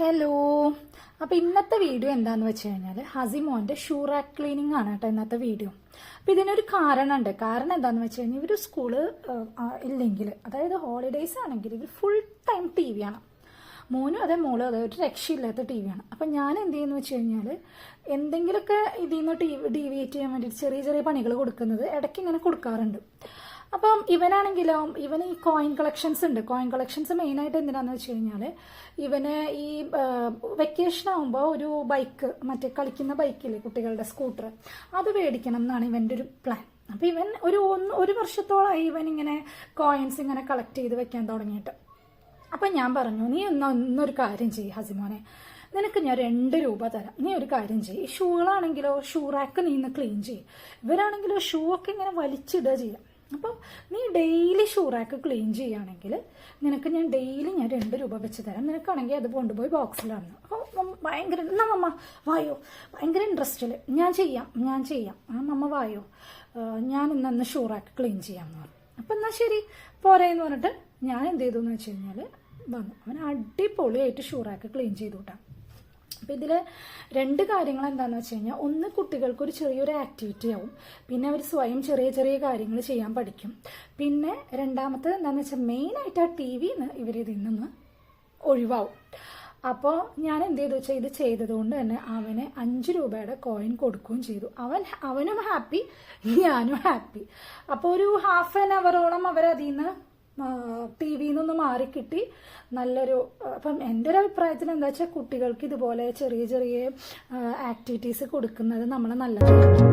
Hello. അപ്പോൾ ഇന്നത്തെ video എന്താണെന്ന് വെച്ച് കഴിഞ്ഞാൽ ഹസിമോന്റെ ഷൂ റാക്ക് ക്ലീനിങ് ആണ് കേട്ടോ ഇന്നത്തെ വീഡിയോ. അപ്പോൾ ഇതിനൊരു കാരണമുണ്ട് കാരണം എന്താണെന്ന് വെച്ച് കഴിഞ്ഞാൽ ഇവർ സ്കൂൾ ഇല്ലെങ്കിൽ അതായത് ഹോളിഡേയ്സ് ആണെങ്കിൽ ഇവർ ഫുൾ ടൈം ടി വി ആണ് മോനും അതേ മോളും അതേ ഒരു രക്ഷയില്ലാത്ത ടി വിയാണ് അപ്പം ഞാൻ എന്ത് ചെയ്യുന്നു വെച്ച് കഴിഞ്ഞാൽ എന്തെങ്കിലുമൊക്കെ ഇതിൽ നിന്ന് ടി ഡീവിയേറ്റ് ചെയ്യാൻ വേണ്ടിയിട്ട് ചെറിയ ചെറിയ പണികൾ കൊടുക്കുന്നത് ഇടയ്ക്ക് ഇങ്ങനെ കൊടുക്കാറുണ്ട്. അപ്പം ഇവനാണെങ്കിലോ ഇവന് ഈ കോയിൻ കളക്ഷൻസ് ഉണ്ട്. കോയിൻ കളക്ഷൻസ് മെയിനായിട്ട് എന്തിനാന്ന് വെച്ച് കഴിഞ്ഞാൽ ഇവന് ഈ വെക്കേഷൻ ആകുമ്പോൾ ഒരു ബൈക്ക് മറ്റേ കളിക്കുന്ന ബൈക്കില്ലേ കുട്ടികളുടെ സ്കൂട്ടർ അത് മേടിക്കണം എന്നാണ് ഇവന്റെ ഒരു പ്ലാൻ അപ്പം ഇവൻ ഒരു ഒന്ന് ഒരു വർഷത്തോളമായി ഇവൻ ഇങ്ങനെ കോയിൻസ് ഇങ്ങനെ കളക്ട് ചെയ്ത് വെക്കാൻ തുടങ്ങിയിട്ട്. അപ്പം ഞാൻ പറഞ്ഞു നീ ഒന്ന് ഒന്നൊരു കാര്യം ചെയ്യ് ഹസിമോനെ. നിനക്ക് ഞാൻ രണ്ട് രൂപ തരാം. നീ ഒരു കാര്യം ചെയ്യ്. ഷൂകളാണെങ്കിലോ ഷൂ റാക്ക് നീ ഇന്ന് ക്ലീൻ ചെയ്യും. ഇവരാണെങ്കിലോ ഷൂ ഒക്കെ ഇങ്ങനെ വലിച്ചിടുക ചെയ്യാം. അപ്പം നീ ഡെയിലി ഷൂറാക്ക് ക്ലീൻ ചെയ്യുകയാണെങ്കിൽ നിനക്ക് ഞാൻ ഡെയിലി ഞാൻ രണ്ട് രൂപ വെച്ച് തരാം. നിനക്കാണെങ്കിൽ അത് കൊണ്ടുപോയി ബോക്സിലാണ് അപ്പോൾ ഭയങ്കര എന്നാ മമ്മ വായോ? ഭയങ്കര ഇൻട്രസ്റ്റിൽ ഞാൻ ചെയ്യാം ഞാൻ ചെയ്യാം. ആ മമ്മ വായോ? ഞാൻ ഇന്നു ഷൂറാക്ക് ക്ലീൻ ചെയ്യാമെന്ന് പറഞ്ഞു. അപ്പം എന്നാൽ ശരി പോരേന്ന് പറഞ്ഞിട്ട് ഞാൻ എന്ത് ചെയ്തു എന്ന് വെച്ച് കഴിഞ്ഞാൽ വന്നു. അവൻ അടിപൊളിയായിട്ട് ഷൂറാക്ക് ക്ലീൻ ചെയ്തു കൂട്ടാം അപ്പം ഇതിൽ രണ്ട് കാര്യങ്ങൾ എന്താണെന്ന് വെച്ച് കഴിഞ്ഞാൽ ഒന്ന് കുട്ടികൾക്ക് ഒരു ചെറിയൊരു ആക്ടിവിറ്റി ആവും. പിന്നെ അവർ സ്വയം ചെറിയ ചെറിയ കാര്യങ്ങൾ ചെയ്യാൻ പഠിക്കും. പിന്നെ രണ്ടാമത്തത് എന്താണെന്ന് വെച്ചാൽ മെയിനായിട്ട് ആ ടി വി ഇവർ ഇതിൽ നിന്ന് ഒഴിവാവും. അപ്പോൾ ഞാൻ എന്ത് ചെയ്തു വെച്ചാൽ ഇത് ചെയ്തതുകൊണ്ട് തന്നെ അവന് അഞ്ച് രൂപയുടെ കോയിൻ കൊടുക്കുകയും ചെയ്തു. അവൻ അവനും ഹാപ്പി ഞാനും ഹാപ്പി അപ്പോൾ ഒരു ഹാഫ് ആൻ അവറോളം അവരതിൽ നിന്ന് ടി വിയിൽ മാറി മാറിക്കിട്ടി. നല്ലൊരു അപ്പം എന്റെ ഒരു അഭിപ്രായത്തിൽ എന്താ വെച്ചാൽ കുട്ടികൾക്ക് ഇതുപോലെ ചെറിയ ചെറിയ ആക്ടിവിറ്റീസ് കൊടുക്കുന്നത് നമ്മൾ നല്ലതായിരിക്കും.